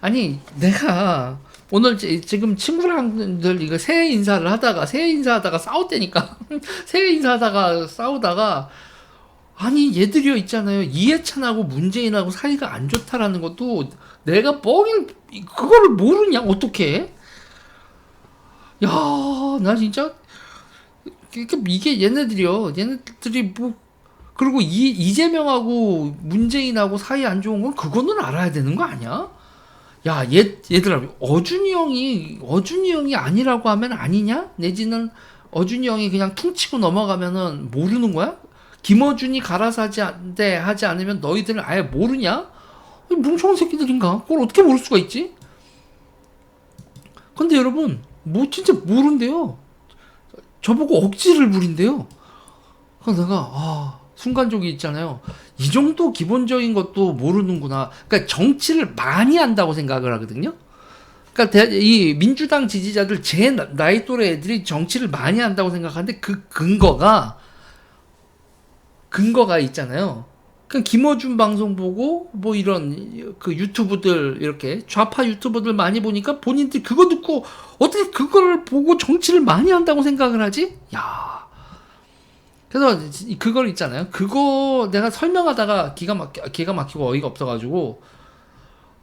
아니 내가 오늘 지- 지금 친구랑들 이거 새해 인사를 하다가 새해 인사하다가 싸웠다니까. 새해 인사하다가 싸우다가 아니 얘들이요 있잖아요. 이해찬하고 문재인하고 사이가 안 좋다라는 것도 내가 뻥인 그거를 모르냐? 어떻게 야나 진짜 이게 얘네들이요. 얘네들이 뭐 그리고 이 이재명하고 문재인하고 사이 안 좋은 건 그거는 알아야 되는 거 아니야? 야, 얘, 얘들아, 어준이 형이, 어준이 형이 아니라고 하면 아니냐? 내지는 어준이 형이 그냥 퉁치고 넘어가면은 모르는 거야? 김어준이 않- 돼, 하지 않으면 너희들은 아예 모르냐? 이 뭉청한 새끼들인가? 그걸 어떻게 모를 수가 있지? 근데 여러분, 뭐 진짜 모른대요. 저보고 억지를 부린대요. 그래서 내가, 아, 순간적이 있잖아요. 이 정도 기본적인 것도 모르는구나. 그러니까 정치를 많이 한다고 생각을 하거든요. 그러니까 대- 이 민주당 지지자들 제 나- 나이 또래 애들이 정치를 많이 한다고 생각하는데 그 근거가 근거가 있잖아요. 그 김어준 방송 보고 뭐 이런 그 유튜브들 이렇게 좌파 유튜버들 많이 보니까 본인들 그거 듣고 어떻게 그거를 보고 정치를 많이 한다고 생각을 하지? 야. 그래서 이- 그걸 있잖아요. 그거 내가 설명하다가 기가 막 기가 막히고 어이가 없어가지고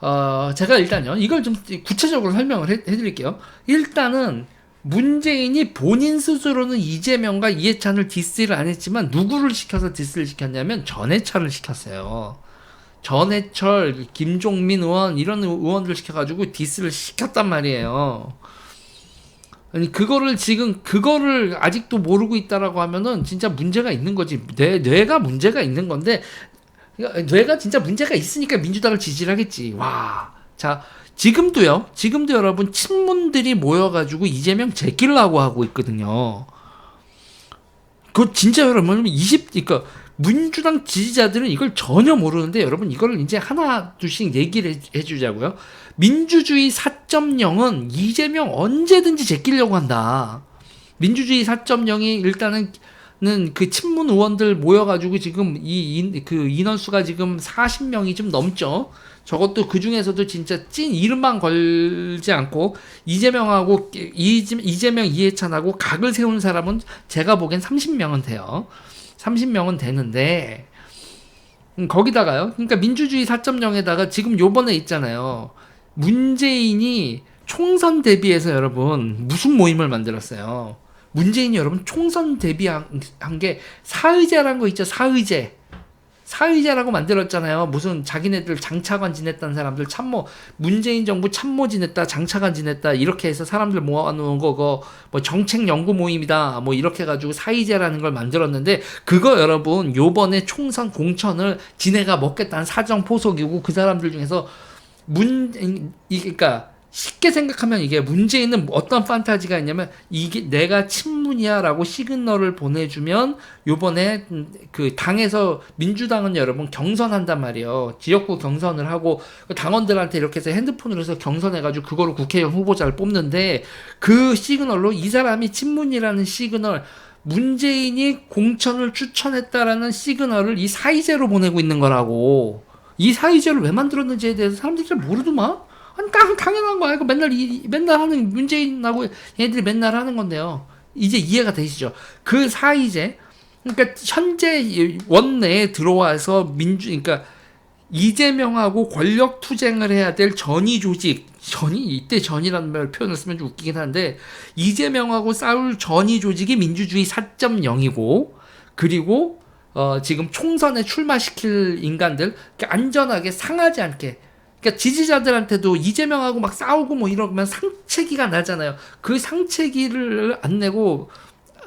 어 제가 일단요 이걸 좀 구체적으로 설명을 해, 해드릴게요. 일단은 문재인이 본인 스스로는 이재명과 이해찬을 디스를 안 했지만 누구를 시켜서 디스를 시켰냐면 전해철을 시켰어요. 전해철, 김종민 의원 이런 의원들 시켜가지고 디스를 시켰단 말이에요. 아니 그거를 지금 그거를 아직도 모르고 있다라고 하면은 진짜 문제가 있는 거지. 뇌 뇌가 문제가 있는 건데 뇌가 진짜 문제가 있으니까 민주당을 지지를 하겠지. 와자 지금도요. 지금도 여러분 친문들이 모여가지고 이재명 제끼려고 하고 있거든요. 그 진짜 여러분 20 그러니까 민주당 지지자들은 이걸 전혀 모르는데 여러분 이걸 이제 하나 둘씩 얘기를 해- 해주자고요. 민주주의 4.0은 이재명 언제든지 제끼려고 한다. 민주주의 4.0이 일단은 는그 친문 의원들 모여가지고 지금 이그 인원수가 지금 40명이 좀 넘죠. 저것도 그 중에서도 진짜 찐 이름만 걸지 않고 이재명하고 이재- 이재명 이해찬하고 각을 세운 사람은 제가 보기엔 30명은 돼요. 30명은 되는데 음, 거기다가요. 그러니까 민주주의 4.0에다가 지금 요번에 있잖아요. 문재인이 총선 대비해서 여러분 무슨 모임을 만들었어요. 문재인이 여러분 총선 대비한 게 사의제라는 거 있죠. 사의제. 사의제라고 만들었잖아요. 무슨 자기네들 장차관 지냈다는 사람들 참모 문재인 정부 참모 지냈다 장차관 지냈다 이렇게 해서 사람들 모아놓은 거고 뭐 정책 연구 모임이다 뭐 이렇게 해가지고 사의제라는 걸 만들었는데 그거 여러분 요번에 총선 공천을 지네가 먹겠다는 사정 포석이고 그 사람들 중에서 문 이 그러니까 쉽게 생각하면 이게 문재인은 어떤 판타지가 있냐면 이게 내가 친문이야라고 시그널을 보내주면 요번에 음, 그 당에서 민주당은 여러분 경선한단 말이에요. 지역구 경선을 하고 그 당원들한테 이렇게 해서 핸드폰으로 해서 경선해가지고 그거로 국회의원 후보자를 뽑는데 그 시그널로 이 사람이 친문이라는 시그널 문재인이 공천을 추천했다라는 시그널을 이 사이제로 보내고 있는 거라고. 이 사이제를 왜 만들었는지에 대해서 사람들이 잘 모르더만 깡 당연한 거야 이거 맨날 이, 맨날 하는 문재인하고 얘들이 맨날 하는 건데요. 이제 이해가 되시죠? 그 사이제 그러니까 현재 이 원내에 들어와서 민주 그러니까 이재명하고 권력 투쟁을 해야 될 전위 조직 전위 이때 전이라는 말 표현을 쓰면 좀 웃기긴 한데 이재명하고 싸울 전위 조직이 민주주의 4.0이고 그리고 어 지금 총선에 출마시킬 인간들 이렇게 안전하게 상하지 않게 그러니까 지지자들한테도 이재명하고 막 싸우고 뭐 이러면 상체기가 나잖아요. 그 상체기를 안 내고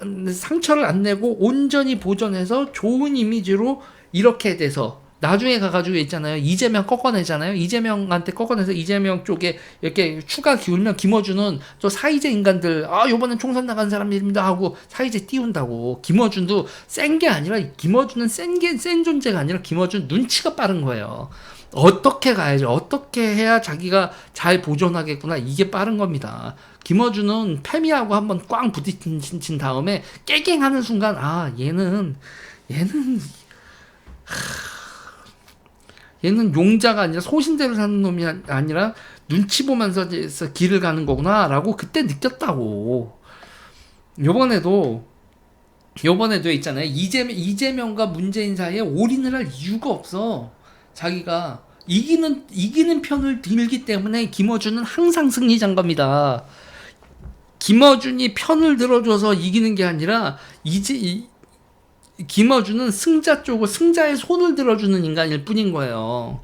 음, 상처를 안 내고 온전히 보존해서 좋은 이미지로 이렇게 돼서 나중에 가가지고 있잖아요. 이재명 꺾어내잖아요. 이재명한테 꺾어내서 이재명 쪽에 이렇게 추가 기울면 김어준은 저 사이제 인간들 아 요번엔 총선 나간 사람입니다 하고 사이제 띄운다고 김어준도 센 게 아니라 김어준은 센 게 센 존재가 아니라 김어준 눈치가 빠른 거예요. 어떻게 가야지 어떻게 해야 자기가 잘 보존하겠구나 이게 빠른 겁니다. 김어준은 패미하고 한번 꽝 부딪힌 친 다음에 깨갱하는 순간 아 얘는 얘는 얘는 용자가 아니라 소신대로 사는 놈이 아- 아니라 눈치 보면서 길을 가는 거구나라고 그때 느꼈다고. 요번에도 요번에도 있잖아요. 이재명, 이재명과 문재인 사이에 올인을 할 이유가 없어. 자기가 이기는 이기는 편을 들기 때문에 김어준은 항상 승리자인 겁니다. 김어준이 편을 들어줘서 이기는 게 아니라 이제 이, 김어준은 승자 쪽을 승자의 손을 들어주는 인간일 뿐인 거예요.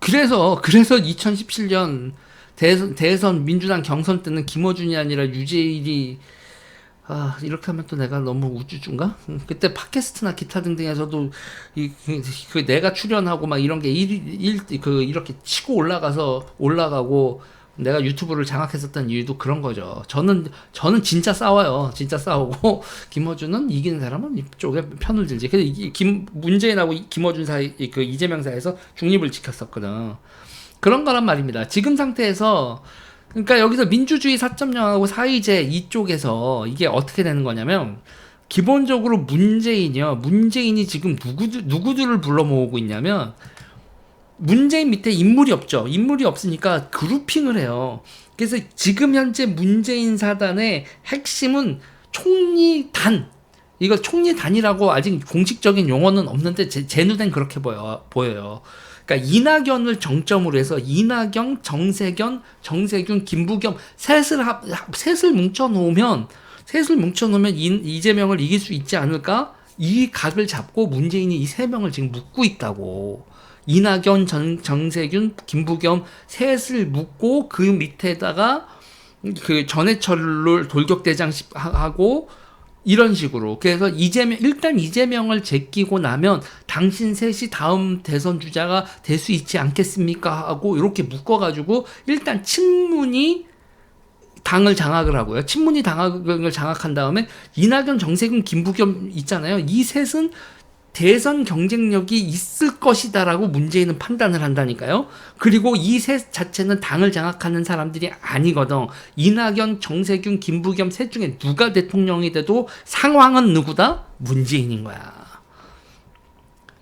그래서 그래서 2017년 대선, 대선 민주당 경선 때는 김어준이 아니라 유재일이 아 이렇게 하면 또 내가 너무 우쭈쭈인가? 음, 그때 팟캐스트나 기타 등등에서도 이, 그, 그 내가 출연하고 막 이런 게일일그 이렇게 치고 올라가서 올라가고 내가 유튜브를 장악했었던 이유도 그런 거죠. 저는 저는 진짜 싸워요. 진짜 싸우고 김어준은 이기는 사람은 이쪽에 편을 들지. 이- 김 문재인하고 이- 김어준 사이 이- 그 이재명 사이에서 중립을 지켰었거든. 그런 거란 말입니다. 지금 상태에서 그러니까 여기서 민주주의 4.0하고 사회제 이쪽에서 이게 어떻게 되는 거냐면 기본적으로 문재인이요. 문재인이 지금 누구들 누구들을 불러 모으고 있냐면 문재인 밑에 인물이 없죠. 인물이 없으니까 그룹핑을 해요. 그래서 지금 현재 문재인 사단의 핵심은 총리단. 이거 총리단이라고 아직 공식적인 용어는 없는데 제, 제 눈엔 그렇게 보여, 보여요. 그러니까 이낙연을 정점으로 해서 이낙연, 정세견, 정세균, 김부겸 셋을 합, 합- 셋을 뭉쳐 놓으면 셋을 뭉쳐 놓으면 이, 이재명을 이길 수 있지 않을까? 이 각을 잡고 문재인이 이 세 명을 지금 묶고 있다고. 이낙연, 정, 정세균, 김부겸 셋을 묶고 그 밑에다가 그 전해철을 돌격대장 하고 이런 식으로 그래서 이재명 일단 이재명을 제끼고 나면 당신 셋이 다음 대선 주자가 될 수 있지 않겠습니까 하고 이렇게 묶어가지고 일단 친문이 당을 장악을 하고요. 친문이 당을 장악한 다음에 이낙연, 정세균, 김부겸 있잖아요. 이 셋은 대선 경쟁력이 있을 것이다라고 문재인은 판단을 한다니까요. 그리고 이 셋 자체는 당을 장악하는 사람들이 아니거든. 이낙연, 정세균, 김부겸 셋 중에 누가 대통령이 돼도 상황은 누구다? 문재인인 거야.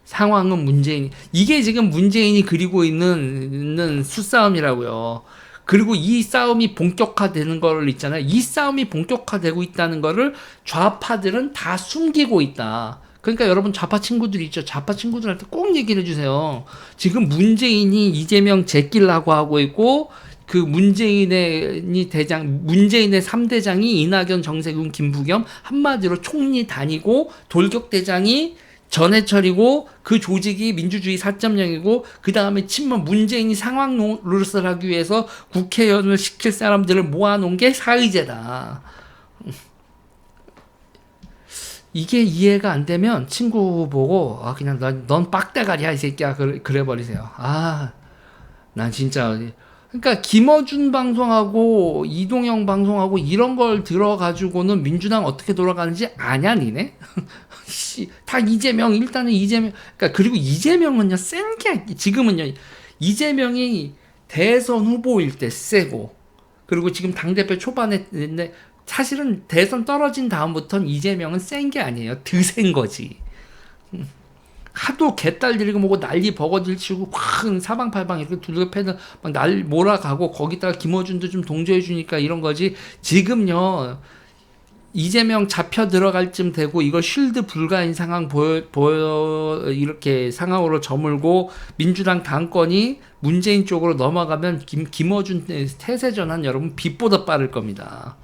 상황은 문재인. 이게 지금 문재인이 그리고 있는, 있는 수싸움이라고요. 그리고 이 싸움이 본격화되는 걸 있잖아요. 이 싸움이 본격화되고 있다는 거를 좌파들은 다 숨기고 있다. 그러니까 여러분 좌파 친구들이 있죠. 좌파 친구들한테 꼭 얘기를 해주세요. 지금 문재인이 이재명 제끼려고 하고 있고 그 문재인의 대장 문재인의 3대장이 이낙연, 정세균, 김부겸 한마디로 총리 다니고 돌격 대장이 전해철이고 그 조직이 민주주의 4.0이고 그 다음에 친문 문재인이 상황 노릇을 하기 위해서 국회의원을 시킬 사람들을 모아놓은 게 사의제다. 이게 이해가 안 되면 친구 보고 아 그냥 넌, 넌 빡대가리야 이 새끼야 그래, 그래 버리세요. 아 난 진짜 그러니까 김어준 방송하고 이동영 방송하고 이런 걸 들어가지고는 민주당 어떻게 돌아가는지 아냐 니네? 씨, 다 이재명 일단은 이재명 그러니까 그리고 이재명은요 센 게 지금은요 이재명이 대선 후보일 때 세고 그리고 지금 당 대표 초반에 사실은 대선 떨어진 다음부터는 이재명은 센 게 아니에요 드센 거지. 음. 하도 개딸 들이고 뭐고 난리 버거질 치고 확 사방팔방 이렇게 두들겨 패는 막날 몰아가고 거기다가 김어준도 좀 동조해 주니까 이런 거지 지금요 이재명 잡혀 들어갈 쯤 되고 이걸 쉴드 불가인 상황 보여, 보여 이렇게 상황으로 저물고 민주당 당권이 문재인 쪽으로 넘어가면 김, 김어준 태세 전환 여러분 빛보다 빠를 겁니다.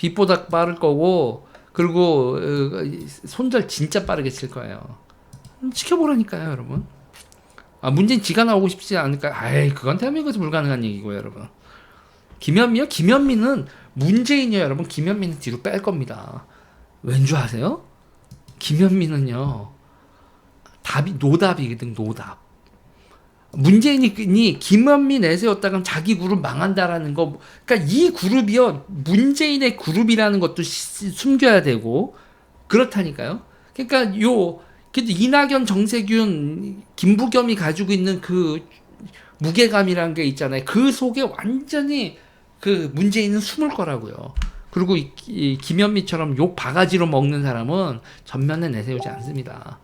빛보다 빠를 거고 그리고 어, 손절 진짜 빠르게 칠 거예요. 음, 지켜보라니까요, 여러분. 아, 문재인 지가 나오고 싶지 않을까? 아이, 그건 대한민국에서 불가능한 얘기고요, 여러분. 김현미요? 김현미는 문재인이요, 여러분. 김현미는 뒤로 뺄 겁니다. 왠 줄 아세요? 김현미는요, 답이 노답이거든, 노답. 문재인이 김현미 내세웠다가 자기 그룹 망한다라는 거, 그러니까 이 그룹이요 문재인의 그룹이라는 것도 시- 숨겨야 되고 그렇다니까요. 그러니까 요 근데 이낙연, 정세균, 김부겸이 가지고 있는 그 무게감이라는 게 있잖아요. 그 속에 완전히 그 문재인은 숨을 거라고요. 그리고 이, 이 김현미처럼 욕 바가지로 먹는 사람은 전면에 내세우지 않습니다.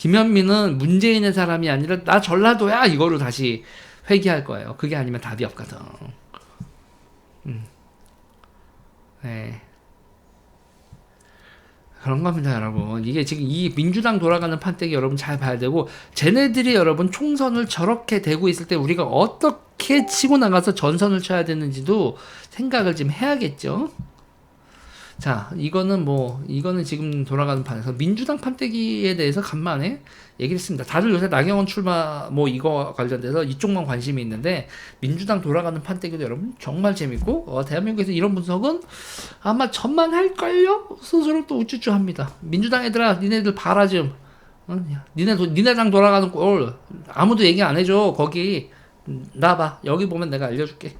김현민은 문재인의 사람이 아니라 나 전라도야 이거로 다시 회귀할 거예요. 그게 아니면 답이 없거든. 음. 네. 그런 겁니다, 여러분. 이게 지금 이 민주당 돌아가는 판때기 여러분 잘 봐야 되고, 쟤네들이 여러분 총선을 저렇게 되고 있을 때 우리가 어떻게 치고 나가서 전선을 쳐야 되는지도 생각을 좀 해야겠죠. 자, 이거는 뭐, 이거는 지금 돌아가는 판에서 민주당 판때기에 대해서 간만에 얘기를 했습니다. 다들 요새 나경원 출마 뭐 이거 관련돼서 이쪽만 관심이 있는데, 민주당 돌아가는 판때기도 여러분 정말 재밌고, 어, 대한민국에서 이런 분석은 아마 전만 할걸요? 스스로 또 우쭈쭈 합니다. 민주당 애들아, 니네들 봐라 좀. 어, 야, 니네, 도- 니네 당 돌아가는 꼴 아무도 얘기 안 해줘. 거기. 음, 나봐. 여기 보면 내가 알려줄게.